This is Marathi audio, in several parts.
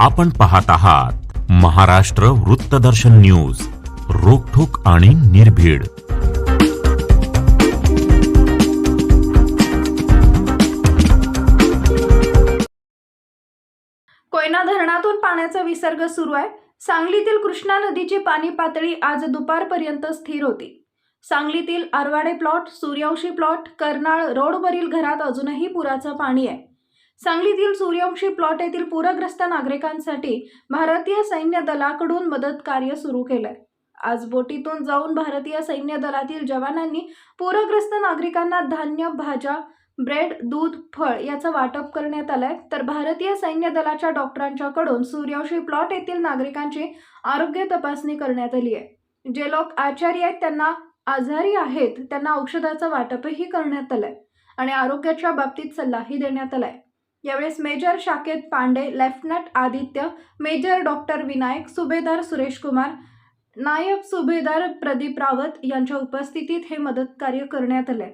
आपण पाहत आहात महाराष्ट्र वृत्तदर्शन न्यूज रोखोक आणि निर्भीड. कोयना धरणातून पाण्याचा विसर्ग सुरू आहे. सांगलीतील कृष्णा नदीची पाणी पातळी आज दुपारपर्यंत स्थिर होती. सांगलीतील आरवाडे प्लॉट सूर्यवंशी प्लॉट कर्नाळ रोडवरील घरात अजूनही पुराचं पाणी आहे. सांगलीतील सूर्यवंशी प्लॉट येथील पूरग्रस्त नागरिकांसाठी भारतीय सैन्य दलाकडून मदत कार्य सुरू केलंय. आज बोटीतून जाऊन भारतीय सैन्य दलातील जवानांनी पूरग्रस्त नागरिकांना धान्य भाज्या ब्रेड दूध फळ याचं वाटप करण्यात आलंय. तर भारतीय सैन्य दलाच्या डॉक्टरांच्याकडून सूर्यवंशी प्लॉट येथील नागरिकांची आरोग्य तपासणी करण्यात आली आहे. जे लोक आचारी आहेत त्यांना आजारी आहेत त्यांना औषधाचं वाटपही करण्यात आलंय आणि आरोग्याच्या बाबतीत सल्लाही देण्यात आलाय. यावेळेस major Saket Pande lieutenant Aditya major doctor Vinayak Subedar Suresh Kumar Naib Subedar Pradeep Rawat यांच्या उपस्थितीत हे मदत कार्य करण्यात आलंय.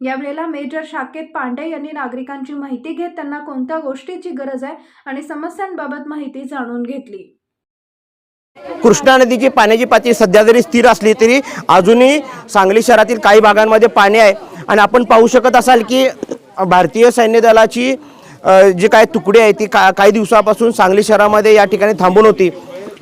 यावेळेला मेजर शाकेत पांडे यांनी नागरिकांची माहिती घेत त्यांना कोणत्या गोष्टीची गरज आहे आणि समस्यांबाबत माहिती जाणून घेतली. कृष्णा नदीची पाण्याची पातळी सध्या जरी स्थिर असली तरी अजूनही सांगली शहरातील काही भागांमध्ये पाणी आहे. आणि आपण पाहू शकत असाल की भारतीय सैन्य दलाची जे काय तुकडी आहे ती का काही दिवसापासून सांगली शहरामध्ये या ठिकाणी थांबून होती.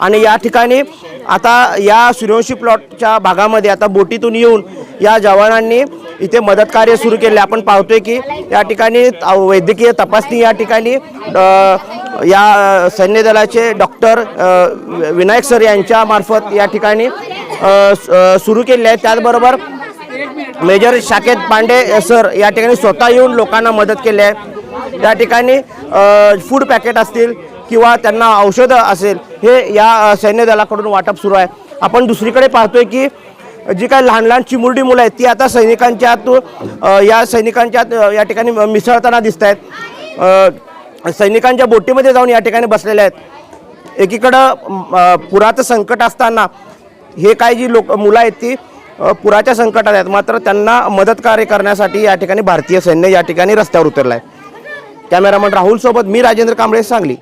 आणि या ठिकाणी आता या सूर्यवंशी प्लॉटच्या भागामध्ये आता बोटीतून येऊन या जवानांनी इथे मदत कार्य सुरू केले. आपण पाहतोय की या ठिकाणी वैद्यकीय तपासणी या ठिकाणी या सैन्य दलाचे डॉक्टर विनायक सर यांच्या मार्फत या ठिकाणी सुरू केले आहे त्याचबरोबर मेजर शाकेत पांडे सर या ठिकाणी स्वतः येऊन लोकांना मदत केली आहे. त्या ठिकाणी फूड पॅकेट असतील किंवा त्यांना औषधं असेल हे या सैन्य दलाकडून वाटप सुरू आहे. आपण दुसरीकडे पाहतोय की जी काही लहान लहान चिमुरडी मुलं आहेत ती आता सैनिकांच्या आत या सैनिकांच्या आत, या ठिकाणी मिसळताना दिसत आहेत सैनिकांच्या बोटीमध्ये जाऊन या ठिकाणी बसलेल्या आहेत. एकीकडं पुराचं संकट असताना हे काय जी लोक मुलं आहेत ती पुराच्या संकटात आहेत. मात्र त्यांना मदत कार्य करण्यासाठी या ठिकाणी भारतीय सैन्य या ठिकाणी रस्त्यावर उतरलं आहे कॅमेरामन राहुल सोबत मी राजेंद्र कांबळे सांगली.